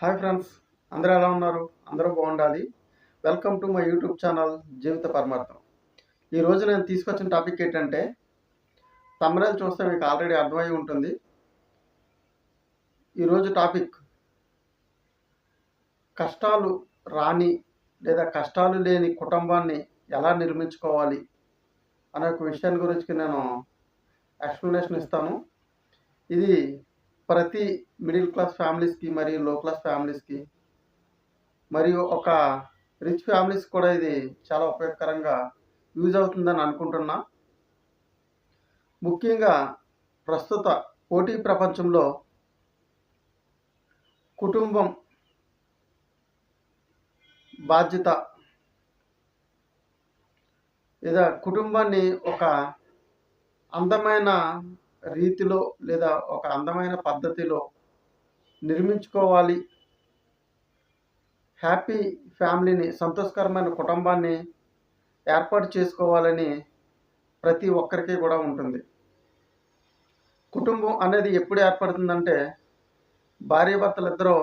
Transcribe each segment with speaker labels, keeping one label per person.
Speaker 1: Hi friends అందరూ ఎలా ఉన్నారు? అందరూ బాగుండాలి. Welcome to my YouTube channel జీవిత పరమార్థం ఈరోజు నేను తీసుకొచ్చిన టాపిక్ ఏంటంటే తమ్ముళ్ళు చూస్తే మీకు ఆల్రెడీ అర్థమై ఉంటుంది. ఈరోజు టాపిక్ కష్టాలు రాని లేదా కష్టాలు లేని కుటుంబాన్ని ఎలా నిర్మించుకోవాలి అనే ఒక విషయాన్ని గురించి నేను ఎక్స్ప్లెనేషన్ ఇస్తాను. ఇది ప్రతి మిడిల్ క్లాస్ ఫ్యామిలీస్కి మరియు లో క్లాస్ ఫ్యామిలీస్కి మరియు ఒక రిచ్ ఫ్యామిలీస్ కూడా ఇది చాలా ఉపయోగకరంగా యూజ్ అవుతుందని అనుకుంటున్నా. ముఖ్యంగా ప్రస్తుత పోటీ ప్రపంచంలో కుటుంబం బాధ్యత లేదా కుటుంబాన్ని ఒక అందమైన రీతిలో లేదా ఒక అందమైన పద్ధతిలో నిర్మించుకోవాలి. హ్యాపీ ఫ్యామిలీని సంతోషకరమైన కుటుంబాన్ని ఏర్పాటు చేసుకోవాలని ప్రతి ఒక్కరికి కూడా ఉంటుంది. కుటుంబం అనేది ఎప్పుడు ఏర్పడుతుందంటే భార్యాభర్తలు ఇద్దరూ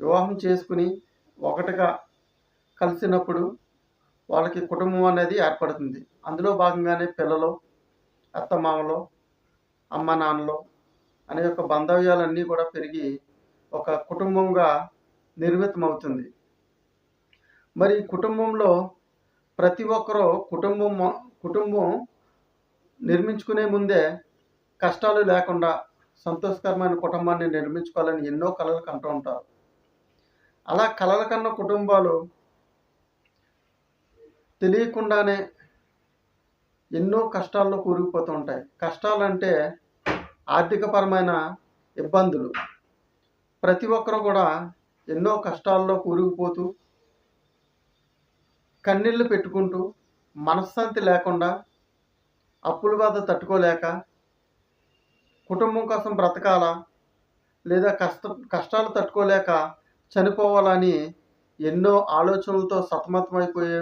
Speaker 1: వివాహం చేసుకుని ఒకటిగా కలిసినప్పుడు వాళ్ళకి కుటుంబం అనేది ఏర్పడుతుంది. అందులో భాగంగానే పిల్లలు అత్తమామలు అమ్మ నాన్నలు అనే యొక్క బంధవ్యాలన్నీ కూడా పెరిగి ఒక కుటుంబంగా నిర్మితమవుతుంది. మరి ఈ కుటుంబంలో ప్రతి ఒక్కరూ కుటుంబం కుటుంబం నిర్మించుకునే ముందే కష్టాలు లేకుండా సంతోషకరమైన కుటుంబాన్ని నిర్మించుకోవాలని ఎన్నో కళలు కంటూ ఉంటారు. అలా కలలు కన్న కుటుంబాలు తెలియకుండానే ఎన్నో కష్టాల్లో కూరుకుపోతూ ఉంటాయి. కష్టాలంటే ఆర్థికపరమైన ఇబ్బందులు. ప్రతి ఒక్కరు కూడా ఎన్నో కష్టాల్లో కూరుకుపోతూ కన్నీళ్ళు పెట్టుకుంటూ మనశ్శాంతి లేకుండా అప్పుల బాధ తట్టుకోలేక కుటుంబం కోసం బ్రతకాలా లేదా కష్ట కష్టాలు తట్టుకోలేక చనిపోవాలని ఎన్నో ఆలోచనలతో సతమతమైపోయే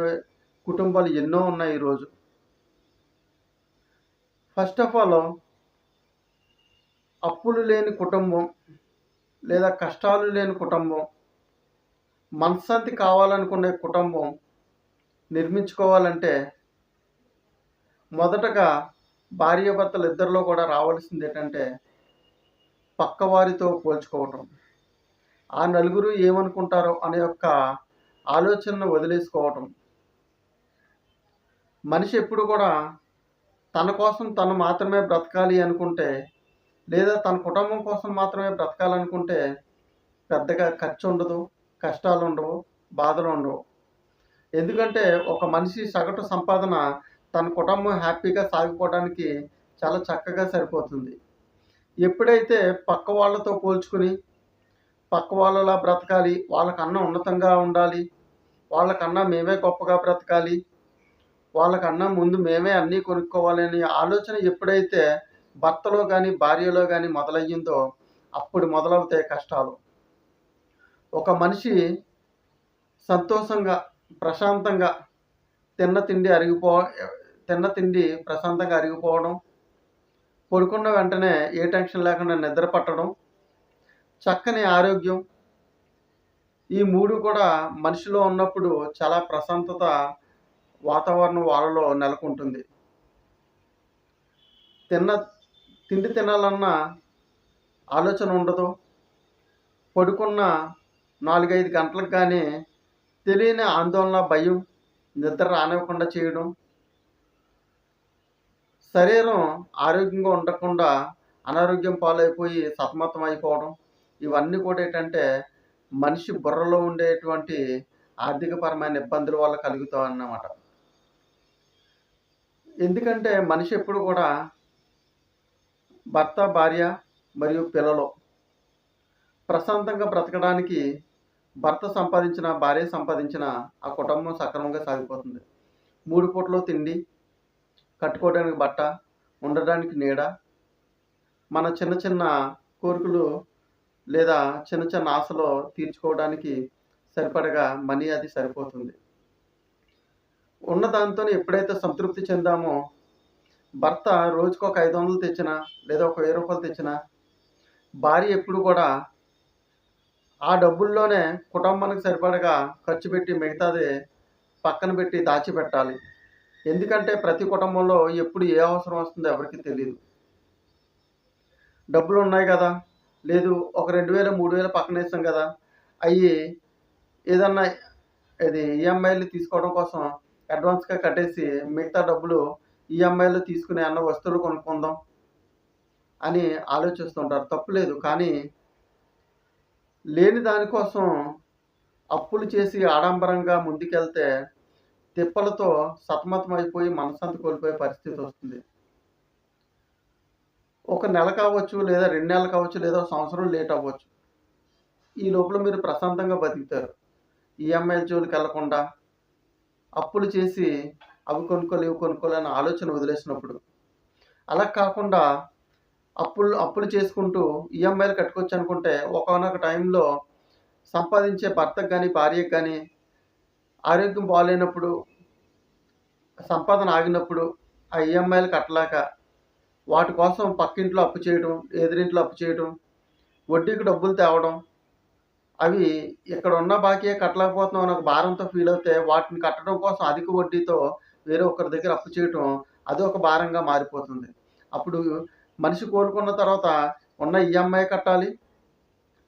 Speaker 1: కుటుంబాలు ఎన్నో ఉన్నాయి ఈరోజు. ఫస్ట్ ఆఫ్ ఆల్ అప్పులు లేని కుటుంబం లేదా కష్టాలు లేని కుటుంబం మనశ్శాంతి కావాలనుకునే కుటుంబం నిర్మించుకోవాలంటే మొదటగా భార్యాభర్తలు ఇద్దరిలో కూడా రావాల్సింది ఏంటంటే పక్కవారితో పోల్చుకోవటం. ఆ నలుగురు ఏమనుకుంటారో అనే యొక్క ఆలోచనను వదిలేసుకోవటం. మనిషి ఎప్పుడు కూడా తన కోసం తను మాత్రమే బ్రతకాలి అనుకుంటే లేదా తన కుటుంబం కోసం మాత్రమే బ్రతకాలనుకుంటే పెద్దగా ఖర్చు ఉండదు కష్టాలు ఉండవు బాధలు ఉండవు. ఎందుకంటే ఒక మనిషి సగటు సంపాదన తన కుటుంబం హ్యాపీగా సాగిపోవడానికి చాలా చక్కగా సరిపోతుంది. ఎప్పుడైతే పక్క వాళ్ళతో పోల్చుకుని పక్క వాళ్ళలా బ్రతకాలి వాళ్ళకన్నా ఉన్నతంగా ఉండాలి వాళ్ళకన్నా మేమే గొప్పగా బ్రతకాలి వాళ్ళకన్నా ముందు మేమే అన్నీ కొనుక్కోవాలనే ఆలోచన ఎప్పుడైతే భర్తలో కానీ భార్యలో కానీ మొదలయ్యిందో అప్పుడు మొదలవుతాయి కష్టాలు. ఒక మనిషి సంతోషంగా ప్రశాంతంగా తిన్న తిండి అరిగిపో తిన్న తిండి ప్రశాంతంగా అరిగిపోవడం పడుకున్న వెంటనే ఏ టెన్షన్ లేకుండా నిద్ర పట్టడం చక్కని ఆరోగ్యం ఈ మూడు కూడా మనిషిలో ఉన్నప్పుడు చాలా ప్రశాంతత వాతావరణం వాళ్ళలో నెలకొంటుంది. తిన్న తిండి తినాలన్న ఆలోచన ఉండదు. పడుకున్న నాలుగైదు గంటలకు కానీ తెలియని ఆందోళన భయం నిద్ర రానివ్వకుండా చేయడం శరీరం ఆరోగ్యంగా ఉండకుండా అనారోగ్యం పాలైపోయి సతమతం అయిపోవడం ఇవన్నీ కూడా ఏంటంటే మనిషి బుర్రలో ఉండేటువంటి ఆర్థికపరమైన ఇబ్బందుల వల్ల కలుగుతాయి అన్నమాట ఎందుకంటే మనిషి ఎప్పుడు కూడా భర్త భార్య మరియు పిల్లలు ప్రశాంతంగా బ్రతకడానికి భర్త సంపాదించిన భార్య సంపాదించిన ఆ కుటుంబం సక్రమంగా సాగిపోతుంది. మూడు పూటలు తిండి కట్టుకోవడానికి బట్ట ఉండడానికి నీడ మన చిన్న చిన్న కోరికలు లేదా చిన్న చిన్న ఆశలు తీర్చుకోవడానికి సరిపడగా మనీ అది సరిపోతుంది. ఉన్న దాంతో ఎప్పుడైతే సంతృప్తి చెందామో భర్త రోజుకు ఒక ఐదు వందలు తెచ్చినా లేదా ఒక వెయ్యి రూపాయలు తెచ్చినా భార్య ఎప్పుడు కూడా ఆ డబ్బుల్లోనే కుటుంబానికి సరిపడగా ఖర్చు పెట్టి మిగతాది పక్కన పెట్టి దాచిపెట్టాలి. ఎందుకంటే ప్రతి కుటుంబంలో ఎప్పుడు ఏ అవసరం వస్తుందో ఎవరికి తెలియదు డబ్బులు ఉన్నాయి కదా లేదు ఒక రెండు వేలు మూడు వేలు పక్కన వేస్తాం కదా అవి ఏదన్నా ఇది ఈఎంఐలు తీసుకోవడం కోసం అడ్వాన్స్గా కట్టేసి మిగతా డబ్బులు ఈఎంఐలు తీసుకునే అన్న వస్తువులు కొనుక్కుందాం అని ఆలోచిస్తుంటారు. తప్పులేదు. కానీ లేని దానికోసం అప్పులు చేసి ఆడంబరంగా ముందుకెళ్తే తిప్పలతో సతమతమైపోయి మనసంత కోల్పోయే పరిస్థితి వస్తుంది. ఒక నెల కావచ్చు లేదా రెండు నెలలు కావచ్చు లేదా సంవత్సరం లేట్ అవ్వచ్చు. ఈ లోపల మీరు ప్రశాంతంగా బతుకుతారు. ఈఎంఐల జోలికి వెళ్ళకుండా అప్పులు చేసి అవి కొనుక్కోలు ఇవి కొనుక్కోలు అనే ఆలోచన వదిలేసినప్పుడు. అలా కాకుండా అప్పులు అప్పులు చేసుకుంటూ ఈఎంఐలు కట్టుకోవచ్చు అనుకుంటే ఒకనొక టైంలో సంపాదించే భర్తకు కానీ భార్యకు కానీ ఆరోగ్యం బాగాలేనప్పుడు సంపాదన ఆగినప్పుడు ఆ ఈఎంఐలు కట్టలేక వాటి కోసం పక్కింట్లో అప్పు చేయడం ఎదురింట్లో అప్పు చేయడం వడ్డీకి డబ్బులు తేవడం అవి ఇక్కడ ఉన్న బాకీ కట్టలేకపోతున్నాం అని ఒక భారంతో ఫీల్ అవుతే వాటిని కట్టడం కోసం అధిక వడ్డీతో వేరే ఒకరి దగ్గర అప్పు చేయటం అది ఒక భారంగా మారిపోతుంది. అప్పుడు మనిషి కోలుకున్న తర్వాత ఉన్న ఈఎంఐ కట్టాలి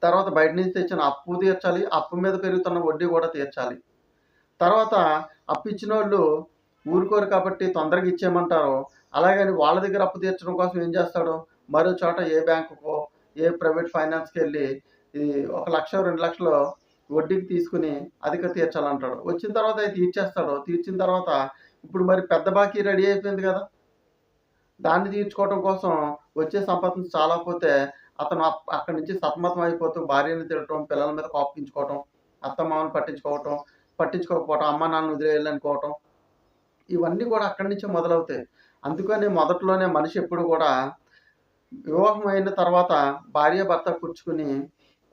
Speaker 1: తర్వాత బయట నుంచి తెచ్చిన అప్పు తీర్చాలి అప్పు మీద పెరుగుతున్న వడ్డీ కూడా తీర్చాలి. తర్వాత అప్పు ఇచ్చిన వాళ్ళు ఊరుకోరు కాబట్టి తొందరగా ఇచ్చేయమంటారు. అలాగని వాళ్ళ దగ్గర అప్పు తీర్చడం కోసం ఏం చేస్తాడు? మరో చోట ఏ బ్యాంకుకో ఏ ప్రైవేట్ ఫైనాన్స్కి వెళ్ళి ఈ ఒక లక్ష రెండు లక్షలు వడ్డీకి తీసుకుని అధిక తీర్చాలంటాడు. వచ్చిన తర్వాత అది తీర్చేస్తాడు. తీర్చిన తర్వాత ఇప్పుడు మరి పెద్ద బాకీ రెడీ అయిపోయింది కదా. దాన్ని తీర్చుకోవడం కోసం వచ్చే సంపదను చాలా పోతే అతను అప్- అక్కడి నుంచి సతమతం అయిపోతూ భార్యను తిడటం పిల్లల మీద కోపించుకోవటం అత్తమామని పట్టించుకోవటం పట్టించుకోకపోవటం అమ్మ నాన్న వదిలేయాలనుకోవటం ఇవన్నీ కూడా అక్కడి నుంచే మొదలవుతాయి. అందుకని మొదట్లోనే మనిషి ఎప్పుడు కూడా వివాహం అయిన తర్వాత భార్య భర్త కూర్చుకుని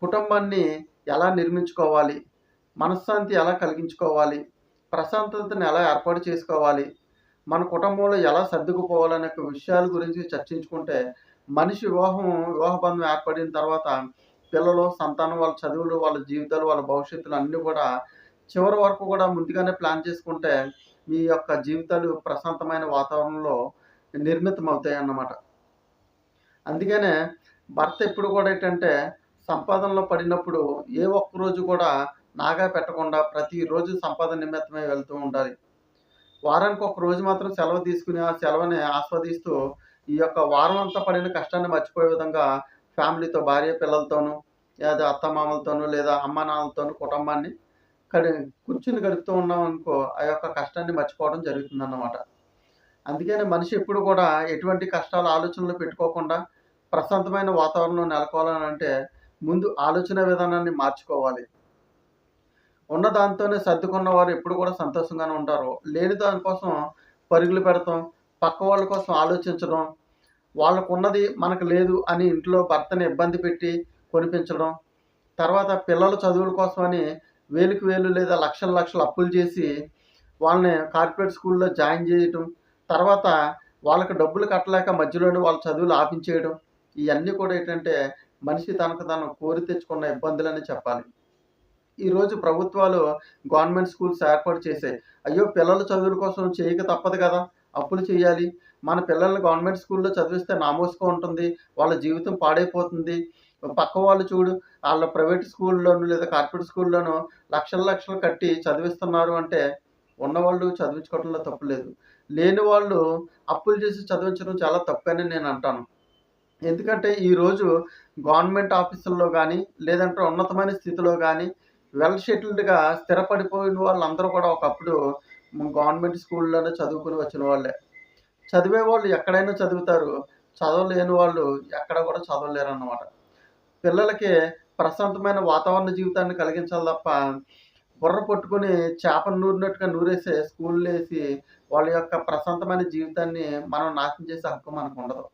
Speaker 1: కుటుంబాన్ని ఎలా నిర్మించుకోవాలి? మనశ్శాంతి ఎలా కలిగించుకోవాలి? ప్రశాంతతను ఎలా ఏర్పాటు చేసుకోవాలి? మన కుటుంబంలో ఎలా సర్దుకుపోవాలనే ఒక విషయాల గురించి చర్చించుకుంటే మనిషి వివాహం వివాహ బంధం ఏర్పడిన తర్వాత పిల్లలు సంతానం వాళ్ళ చదువులు వాళ్ళ జీవితాలు వాళ్ళ భవిష్యత్తులు అన్నీ కూడా చివరి వరకు కూడా ముందుగానే ప్లాన్ చేసుకుంటే మీ యొక్క జీవితాలు ప్రశాంతమైన వాతావరణంలో నిర్మితం అవుతాయి అన్నమాట అందుకనే భర్త ఎప్పుడు కూడా ఏంటంటే సంపాదనలో పడినప్పుడు ఏ ఒక్క రోజు కూడా నాగా పెట్టకుండా ప్రతిరోజు సంపాదన నిమిత్తమే వెళ్తూ ఉండాలి. వారానికి ఒక రోజు మాత్రం సెలవు తీసుకుని ఆ సెలవుని ఆస్వాదిస్తూ ఈ యొక్క వారం అంతా పడిన కష్టాన్ని మర్చిపోయే విధంగా ఫ్యామిలీతో భార్య పిల్లలతోనూ లేదా అత్తమామలతోనూ లేదా అమ్మ నాన్నలతోనూ కుటుంబాన్ని కడి కూర్చుని గడుపుతూ ఉన్నాం అనుకో ఆ యొక్క కష్టాన్ని మర్చిపోవడం జరుగుతుంది అన్నమాట అందుకని మనిషి ఎప్పుడు కూడా ఎటువంటి కష్టాలు ఆలోచనలు పెట్టుకోకుండా ప్రశాంతమైన వాతావరణం నెలకొవాలని అంటే ముందు ఆలోచన విధానాన్ని మార్చుకోవాలి. ఉన్న దాంతోనే సర్దుకున్న వారు ఎప్పుడు కూడా సంతోషంగానే ఉంటారు. లేని దానికోసం పరుగులు పెడతాం పక్క వాళ్ళ కోసం ఆలోచించడం వాళ్ళకున్నది మనకు లేదు అని ఇంట్లో భర్తని ఇబ్బంది పెట్టి కొనిపించడం తర్వాత పిల్లల చదువుల కోసమని వేలుకి వేలు లేదా లక్షల లక్షలు అప్పులు చేసి వాళ్ళని కార్పొరేట్ స్కూల్లో జాయిన్ చేయటం తర్వాత వాళ్ళకి డబ్బులు కట్టలేక మధ్యలోనే వాళ్ళ చదువులు ఆపించేయడం ఇవన్నీ కూడా ఏంటంటే మనిషి తనకు తను కోరి తెచ్చుకున్న ఇబ్బందులని చెప్పాలి. ఈరోజు ప్రభుత్వాలు గవర్నమెంట్ స్కూల్స్ ఏర్పాటు చేసాయి అయ్యో పిల్లల చదువుల కోసం చేయక తప్పదు కదా అప్పులు చేయాలి. మన పిల్లల్ని గవర్నమెంట్ స్కూల్లో చదివిస్తే నామోసుగా ఉంటుంది వాళ్ళ జీవితం పాడైపోతుంది. పక్క వాళ్ళు చూడు వాళ్ళ ప్రైవేట్ స్కూల్లోను లేదా కార్పొరేట్ స్కూల్లోనూ లక్షల లక్షలు కట్టి చదివిస్తున్నారు అంటే ఉన్నవాళ్ళు చదివించుకోవడంలో తప్పు లేదు. లేని వాళ్ళు అప్పులు చేసి చదివించడం చాలా తప్పని నేను అంటాను. ఎందుకంటే ఈరోజు గవర్నమెంట్ ఆఫీసుల్లో కానీ లేదంటే ఉన్నతమైన స్థితిలో కానీ వెల్ షెటిల్డ్గా స్థిరపడిపోయిన వాళ్ళందరూ కూడా ఒకప్పుడు గవర్నమెంట్ స్కూల్లోనే చదువుకుని వచ్చిన వాళ్ళే. చదివే వాళ్ళు ఎక్కడైనా చదువుతారు. చదవలేని వాళ్ళు ఎక్కడ కూడా చదవలేరు అన్నమాట పిల్లలకి ప్రశాంతమైన వాతావరణ జీవితాన్ని కలిగించాలి తప్ప బుర్ర పట్టుకుని చేపను నూరినట్టుగా నూరేసే స్కూల్లో వేసి వాళ్ళ యొక్క ప్రశాంతమైన జీవితాన్ని మనం నాశనం చేసే హక్కు మనకు ఉండదు.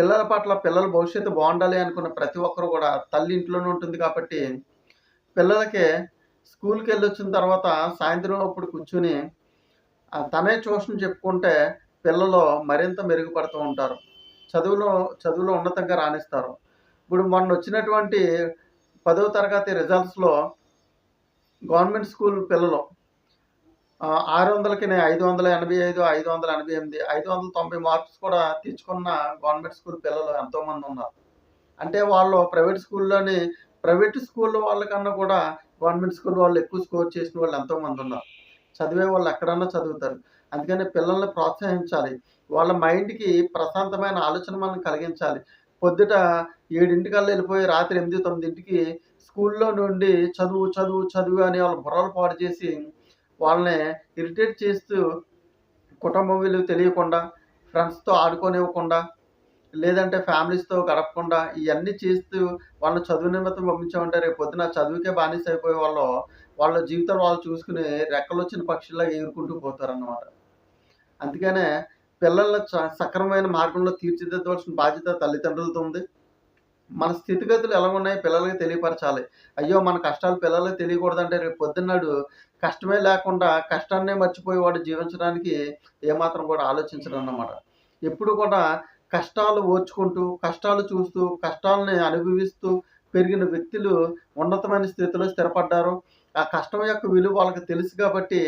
Speaker 1: పిల్లల పట్ల పిల్లల భవిష్యత్తు బాగుండాలి అనుకున్న ప్రతి ఒక్కరు కూడా తల్లి ఇంట్లోనే ఉంటుంది కాబట్టి పిల్లలకి స్కూల్కి వెళ్ళి వచ్చిన తర్వాత సాయంత్రం అప్పుడు కూర్చుని తనే ట్యూషన్ చెప్పుకుంటే పిల్లలు మరింత మెరుగుపడుతూ ఉంటారు. చదువులో చదువులో ఉన్నతంగా రాణిస్తారు. ఇప్పుడు మొన్న వచ్చినటువంటి పదవ తరగతి రిజల్ట్స్లో గవర్నమెంట్ స్కూల్ పిల్లలు ఆరు వందలకి ఐదు వందల ఎనభై ఐదు ఐదు వందల ఎనభై ఎనిమిది ఐదు వందల తొంభై మార్క్స్ కూడా తెచ్చుకున్న గవర్నమెంట్ స్కూల్ పిల్లలు ఎంతోమంది ఉన్నారు. అంటే వాళ్ళు ప్రైవేట్ స్కూల్లోని ప్రైవేట్ స్కూల్ వాళ్ళకన్నా కూడా గవర్నమెంట్ స్కూల్ వాళ్ళు ఎక్కువ స్కోర్ చేసిన వాళ్ళు ఎంతోమంది ఉన్నారు. చదివే వాళ్ళు ఎక్కడన్నా చదువుతారు. అందుకని పిల్లల్ని ప్రోత్సహించాలి. వాళ్ళ మైండ్కి ప్రశాంతమైన ఆలోచన మనం కలిగించాలి. పొద్దుట ఏడింటికల్లా వెళ్ళిపోయి రాత్రి ఎనిమిది తొమ్మిదింటికి స్కూల్లో నుండి చదువు చదువు చదువు అని వాళ్ళ బుర్రలు పాడు చేసి వాళ్ళని ఇరిటేట్ చేస్తూ కుటుంబం విలువ తెలియకుండా ఫ్రెండ్స్తో ఆడుకోనివ్వకుండా లేదంటే ఫ్యామిలీస్తో గడపకుండా ఇవన్నీ చేస్తూ వాళ్ళని చదువు నిమిత్తం పంపించామంటే రేపు పొద్దున చదువుకే బానిస అయిపోయే వాళ్ళు వాళ్ళ జీవితం వాళ్ళు చూసుకుని రెక్కలు వచ్చిన పక్షుల్లా ఎగురుకుంటూ పోతారన్నమాట. అందుకనే పిల్లల చ- సక్రమమైన మార్గంలో తీర్చిదిద్దవలసిన బాధ్యత తల్లిదండ్రులతో ఉంది. మన స్థితిగతులు ఎలా ఉన్నాయో పిల్లలకి తెలియపరచాలి. అయ్యో మన కష్టాలు పిల్లలకి తెలియకూడదంటే రేపు పొద్దున్నాడు కష్టమే లేకుండా కష్టాన్నే మర్చిపోయి వాడు జీవించడానికి ఏమాత్రం కూడా ఆలోచించడం అన్నమాట ఎప్పుడు కూడా కష్టాలు ఓర్చుకుంటూ కష్టాలు చూస్తూ కష్టాలని అనుభవిస్తూ పెరిగిన వ్యక్తులు ఉన్నతమైన స్థితిలో స్థిరపడ్డారు. ఆ కష్టం యొక్క విలువ వాళ్ళకి తెలుసు కాబట్టి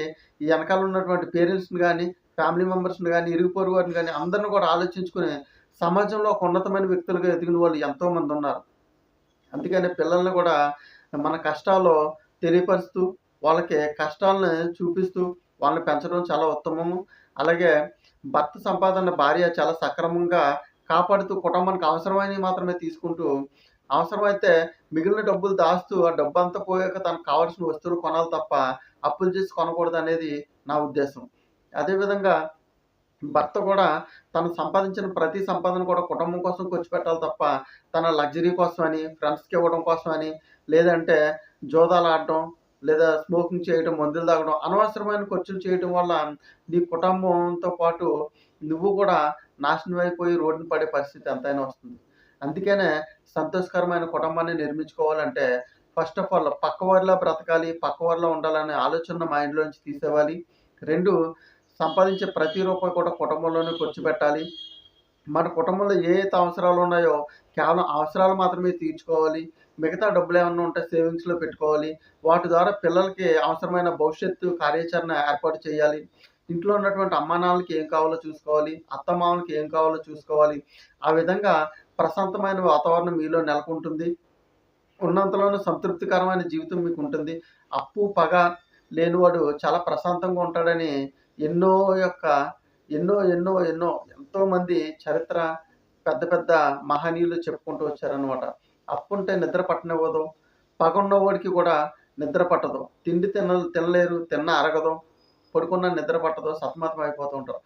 Speaker 1: ఈ వెనకాల ఉన్నటువంటి పేరెంట్స్ని కానీ ఫ్యామిలీ మెంబర్స్ని కానీ ఇరుగు పొరుగు వారిని కానీ అందరిని కూడా ఆలోచించుకుని సమాజంలో ఒక ఉన్నతమైన వ్యక్తులుగా ఎదిగిన వాళ్ళు ఎంతోమంది ఉన్నారు. అందుకని పిల్లల్ని కూడా మన కష్టాల్లో తెలియపరుస్తూ వాళ్ళకి కష్టాలను చూపిస్తూ వాళ్ళని పెంచడం చాలా ఉత్తమము. అలాగే భర్త సంపాదన భార్య చాలా సక్రమంగా కాపాడుతూ కుటుంబానికి అవసరమైనవి మాత్రమే తీసుకుంటూ అవసరమైతే మిగిలిన డబ్బులు దాస్తూ ఆ డబ్బు అంతా పోయాక తనకు కావాల్సిన వస్తువులు కొనాలి తప్ప అప్పులు చేసి కొనకూడదు అనేది నా ఉద్దేశం. అదేవిధంగా భర్త కూడా తను సంపాదించిన ప్రతి సంపాదన కూడా కుటుంబం కోసం ఖర్చు పెట్టాలి తప్ప తన లగ్జరీ కోసం అని ఫ్రెండ్స్కి ఇవ్వడం కోసం అని లేదంటే జోదాలు ఆడటం లేదా స్మోకింగ్ చేయడం మందులు తాగడం అనవసరమైన ఖర్చులు చేయడం వల్ల నీ కుటుంబంతో పాటు నువ్వు కూడా నాశనం అయిపోయి రోడ్డున పడే పరిస్థితి ఎంతైనా వస్తుంది. అందుకనే సంతోషకరమైన కుటుంబాన్ని నిర్మించుకోవాలంటే ఫస్ట్ ఆఫ్ ఆల్ పక్కవారిలా బ్రతకాలి పక్కవారిలో ఉండాలనే ఆలోచన మైండ్లోంచి తీసేవాలి రెండు సంపాదించే ప్రతి రూపాయి కూడా కుటుంబంలోనే ఖర్చు పెట్టాలి. మన కుటుంబంలో ఏ అయితే అవసరాలు ఉన్నాయో కేవలం అవసరాలు మాత్రమే తీర్చుకోవాలి. మిగతా డబ్బులు ఏమన్నా ఉంటే సేవింగ్స్లో పెట్టుకోవాలి. వాటి ద్వారా పిల్లలకి అవసరమైన భవిష్యత్తు కార్యాచరణ ఏర్పాటు చేయాలి. ఇంట్లో ఉన్నటువంటి అమ్మానాన్నలకి ఏం కావాలో చూసుకోవాలి. అత్తమామలకి ఏం కావాలో చూసుకోవాలి. ఆ విధంగా ప్రశాంతమైన వాతావరణం మీలో నెలకొంటుంది. ఉన్నంతలోనూ సంతృప్తికరమైన జీవితం మీకు ఉంటుంది. అప్పు పగ లేనివాడు చాలా ప్రశాంతంగా ఉంటాడని ఎన్నో యొక్క ఎన్నో ఎన్నో ఎన్నో ఎంతోమంది చరిత్ర పెద్ద పెద్ద మహనీయులు చెప్పుకుంటూ వచ్చారనమాట అప్పు ఉంటే నిద్ర పట్టనివ్వదు పగున్నవాడికి కూడా నిద్ర పట్టదు. తిండి తిన తినలేరు తిన్న అరగదు. పడుకున్న నిద్ర పట్టదు. సతమతం అయిపోతూ ఉంటారు.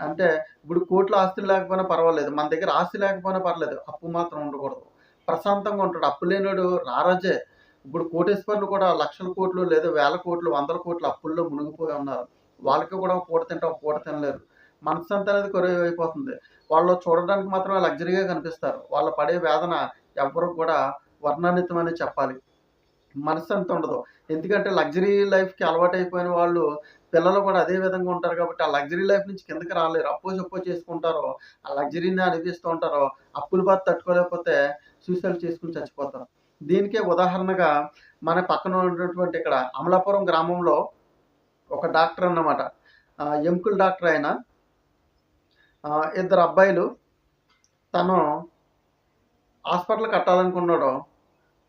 Speaker 1: అంటే ఇప్పుడు కోట్ల ఆస్తులు లేకపోయినా పర్వాలేదు. మన దగ్గర ఆస్తి లేకపోయినా పర్లేదు అప్పు మాత్రం ఉండకూడదు. ప్రశాంతంగా ఉంటాడు. అప్పు లేనివాడు రారాజే. ఇప్పుడు కోటేశ్వర్లు కూడా లక్షల కోట్లు లేదా వేల కోట్లు వందల కోట్లు అప్పుల్లో మునిగిపోయి ఉన్నారు. వాళ్ళకి కూడా పూట తింటాం పూట తినలేరు. మనశ్శాంతి అనేది కొరవ అయిపోతుంది వాళ్ళు చూడడానికి మాత్రమే లగ్జరీగా కనిపిస్తారు. వాళ్ళు పడే వేదన ఎవ్వరు కూడా వర్ణాన్వితమని చెప్పాలి. మనశ్శాంతి ఉండదు. ఎందుకంటే లగ్జరీ లైఫ్కి అలవాటు అయిపోయిన వాళ్ళు పిల్లలు కూడా అదే విధంగా ఉంటారు కాబట్టి ఆ లగ్జరీ లైఫ్ నుంచి కిందకి రాలేరు. అప్పో చెప్పో చేసుకుంటారో ఆ లగ్జరీని అనిపిస్తూ ఉంటారో అప్పుల బాధ తట్టుకోలేకపోతే సూసైడ్ చేసుకుని చచ్చిపోతారు. దీనికే ఉదాహరణగా మన పక్కన ఉన్నటువంటి ఇక్కడ అమలాపురం గ్రామంలో ఒక డాక్టర్ అన్నమాట. ఆ, ఎముకల డాక్టర్ ఆయన. ఇద్దరు అబ్బాయిలు. తను హాస్పిటల్ కట్టాలనుకున్నాడు.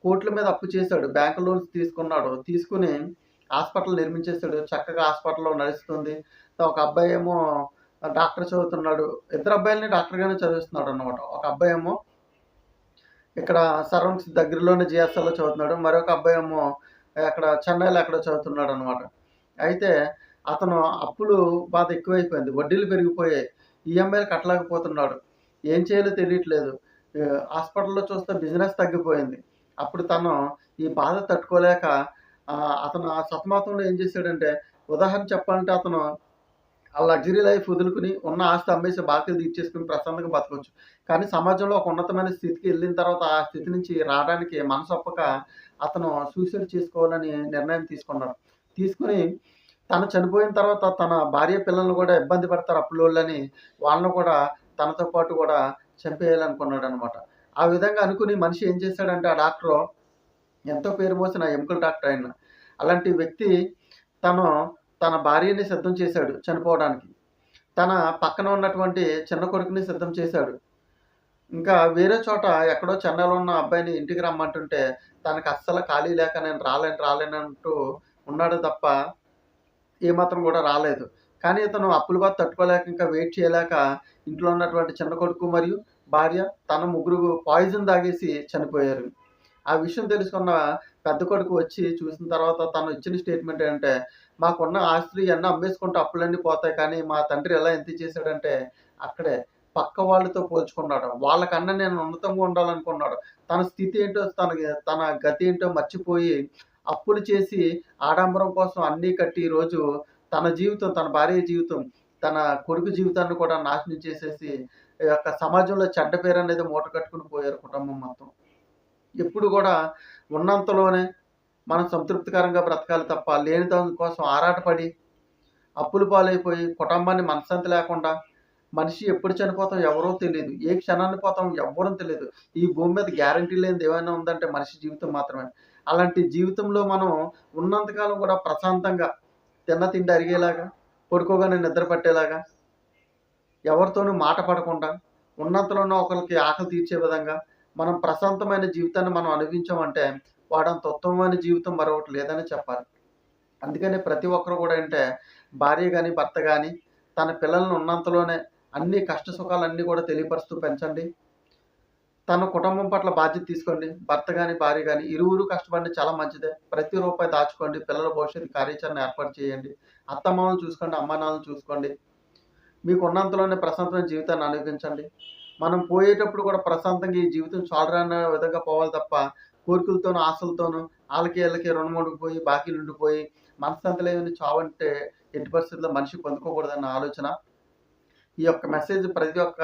Speaker 1: కోట్ల మీద అప్పు చేశాడు. బ్యాంకు లోన్స్ తీసుకున్నాడు. తీసుకుని హాస్పిటల్ నిర్మించేశాడు. చక్కగా హాస్పిటల్లో నడుస్తుంది. ఒక అబ్బాయి ఏమో డాక్టర్ చదువుతున్నాడు. ఇద్దరు అబ్బాయిలని డాక్టర్గానే చదివిస్తున్నాడు అనమాట ఒక అబ్బాయి ఏమో ఇక్కడ సరౌండ్స్ దగ్గరలోనే జిఎస్ఎల్లో చదువుతున్నాడు. మరొక అబ్బాయి ఏమో అక్కడ చెన్నైలో ఎక్కడో చదువుతున్నాడు అనమాట అయితే అతను అప్పులు బాధ ఎక్కువైపోయింది. వడ్డీలు పెరిగిపోయాయి. ఈఎంఐలు కట్టలేకపోతున్నాడు. ఏం చేయాలో తెలియట్లేదు. హాస్పిటల్లో చూస్తే బిజినెస్ తగ్గిపోయింది. అప్పుడు తను ఈ బాధ తట్టుకోలేక అతను ఆ సతమతంలో ఏం చేశాడంటే ఉదాహరణ చెప్పాలంటే అతను ఆ లగ్జరీ లైఫ్ వదులుకుని ఉన్న ఆస్తి అమ్మేసి బాకీలు తీర్చేసుకుని ప్రశాంతంగా బతకవచ్చు కానీ సమాజంలో ఒక ఉన్నతమైన స్థితికి వెళ్ళిన తర్వాత ఆ స్థితి నుంచి రావడానికి మనసొప్పక అతను సూసైడ్ చేసుకోవాలని నిర్ణయం తీసుకున్నాడు. తీసుకుని తను చనిపోయిన తర్వాత తన భార్య పిల్లలను కూడా ఇబ్బంది పడతారు అప్పులోళ్ళని. వాళ్ళను కూడా తనతో పాటు కూడా చంపేయాలనుకున్నాడు అనమాట ఆ విధంగా అనుకుని మనిషి ఏం చేశాడంటే ఆ డాక్టర్ ఎంతో పేరు మోసిన ఎముకల డాక్టర్ ఆయన. అలాంటి వ్యక్తి తను తన భార్యని సిద్ధం చేశాడు చనిపోవడానికి. తన పక్కన ఉన్నటువంటి చిన్న కొడుకుని సిద్ధం చేశాడు. ఇంకా వేరే చోట ఎక్కడో చెన్నైలో ఉన్న అబ్బాయిని ఇంటికి రమ్మంటుంటే తనకు అస్సలు ఖాళీ లేక నేను రాలేను రాలేనంటూ ఉన్నాడు తప్ప ఏమాత్రం కూడా రాలేదు. కానీ ఇతను అప్పుల బాధ తట్టుకోలేక ఇంకా వెయిట్ చేయలేక ఇంట్లో ఉన్నటువంటి చిన్న కొడుకు మరియు భార్య తన ముగ్గురు పాయిజన్ తాగేసి చనిపోయారు. ఆ విషయం తెలుసుకున్న పెద్ద కొడుకు వచ్చి చూసిన తర్వాత తను ఇచ్చిన స్టేట్మెంట్ ఏంటంటే మాకున్న ఆస్తులు ఇవన్నీ అమ్మేసుకుంటే అప్పులన్నీ పోతాయి కానీ మా తండ్రి ఎలా ఎంత చేశాడంటే అక్కడే పక్క వాళ్ళతో పోల్చుకున్నాడు. వాళ్ళకన్నా నేను ఉన్నతంగా ఉండాలనుకున్నాడు. తన స్థితి ఏంటో తన తన గతి ఏంటో మర్చిపోయి అప్పులు చేసి ఆడంబరం కోసం అన్నీ కట్టి ఈరోజు తన జీవితం తన భార్య జీవితం తన కొడుకు జీవితాన్ని కూడా నాశనం చేసేసి ఈ యొక్క సమాజంలో చెడ్డ పేరు అనేది మూట కట్టుకుని పోయారు కుటుంబం మొత్తం. ఎప్పుడు కూడా ఉన్నంతలోనే మనం సంతృప్తికరంగా బ్రతకాలి తప్ప లేని దాని కోసం ఆరాటపడి అప్పులు పాలైపోయి కుటుంబాన్ని మనశ్శాంతి లేకుండా మనిషి ఎప్పుడు చనిపోతాం ఎవరో తెలియదు ఏ క్షణాన్ని పోతాం ఎవ్వరూ తెలియదు ఈ భూమి మీద గ్యారంటీ లేనిది ఏమైనా ఉందంటే మనిషి జీవితం మాత్రమే. అలాంటి జీవితంలో మనం ఉన్నంతకాలం కూడా ప్రశాంతంగా తిన్న తిండి అరిగేలాగా పడుకోగానే నిద్ర పట్టేలాగా ఎవరితోనూ మాట పడకుండా ఉన్నంతలోనూ ఒకరికి ఆకలి తీర్చే విధంగా మనం ప్రశాంతమైన జీవితాన్ని మనం అనుభవించామంటే వాడంత ఉత్తమమైన జీవితం మరొకటి లేదని చెప్పాలి. అందుకని ప్రతి ఒక్కరు కూడా అంటే భార్య కానీ భర్త కానీ తన పిల్లలను ఉన్నంతలోనే అన్ని కష్ట సుఖాలన్నీ కూడా తెలియపరుస్తూ పెంచండి. తన కుటుంబం పట్ల బాధ్యత తీసుకోండి. భర్త కానీ భార్య కానీ ఇరువురు కష్టపడి చాలా మంచిదే. ప్రతి రూపాయి దాచుకోండి. పిల్లల భవిష్యత్తు కార్యాచరణ ఏర్పాటు చేయండి. అత్తమామలు చూసుకోండి అమ్మానాలను చూసుకోండి. మీకు ఉన్నంతలోనే ప్రశాంతమైన జీవితాన్ని అనుభవించండి. మనం పోయేటప్పుడు కూడా ప్రశాంతంగా ఈ జీవితం చాలరాన విధంగా పోవాలి తప్ప కోరికలతోనూ ఆశలతోనూ వాళ్ళకి వీళ్ళకి రుణముడికి పోయి బాకీలు ఉండిపోయి మనశ్శాంతి లేని చావంటే ఎట్టి పరిస్థితుల్లో మనిషి పొందుకోకూడదన్న ఆలోచన. ఈ యొక్క మెసేజ్ ప్రతి ఒక్క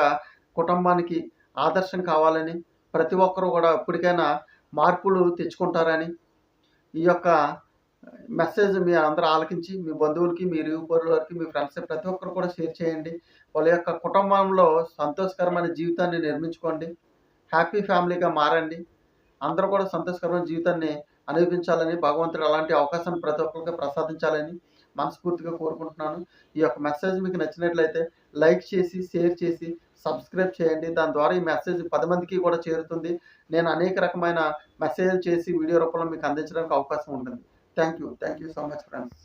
Speaker 1: కుటుంబానికి ఆదర్శం కావాలని ప్రతి ఒక్కరూ కూడా ఎప్పటికైనా మార్పులు తెచ్చుకుంటారని ఈ యొక్క మెసేజ్ మీ అందరూ ఆలకించి మీ బంధువులకి మీ ఇరుగుపరులకి మీ ఫ్రెండ్స్ ప్రతి ఒక్కరు కూడా షేర్ చేయండి. వాళ్ళ యొక్క కుటుంబంలో సంతోషకరమైన జీవితాన్ని నిర్మించుకోండి. హ్యాపీ ఫ్యామిలీగా మారండి. అందరూ కూడా సంతోషకరమైన జీవితాన్ని అనుభవించాలని భగవంతుడు అలాంటి అవకాశాన్ని ప్రతి ఒక్కరికి ప్రసాదించాలని మనస్ఫూర్తిగా కోరుకుంటున్నాను. ఈ యొక్క మెసేజ్ మీకు నచ్చినట్లయితే లైక్ చేసి షేర్ చేసి సబ్స్క్రైబ్ చేయండి. దాని ద్వారా ఈ మెసేజ్ పది మందికి కూడా చేరుతుంది. నేను అనేక రకమైన మెసేజ్ చేసి వీడియో రూపంలో మీకు అందించడానికి అవకాశం ఉంటుంది. Thank you thank you so much friends.